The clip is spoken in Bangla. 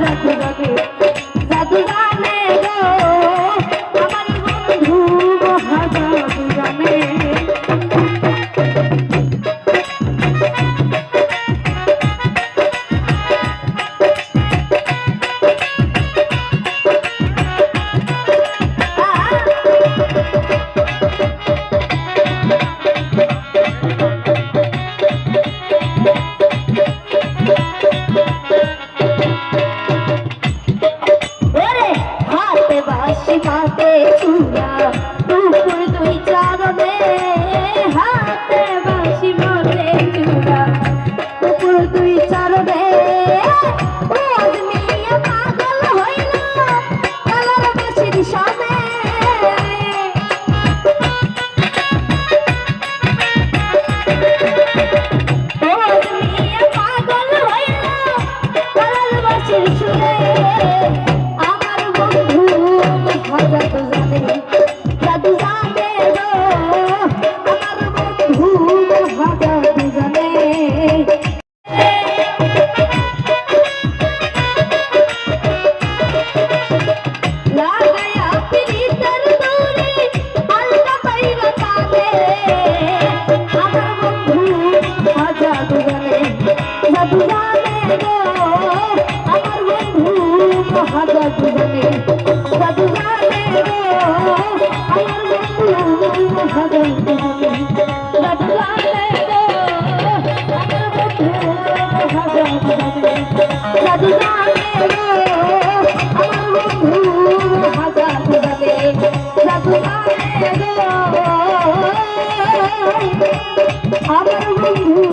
Thank you. হাতে চূড়া দুপুর দুই চাঁদে হাতে বাসি মনে চূড়া। দুপুর দুই চাঁদে পাগল হইল, কালার বাসির সামনে পাগল হইল, কালার বাসির সুরে راجو آ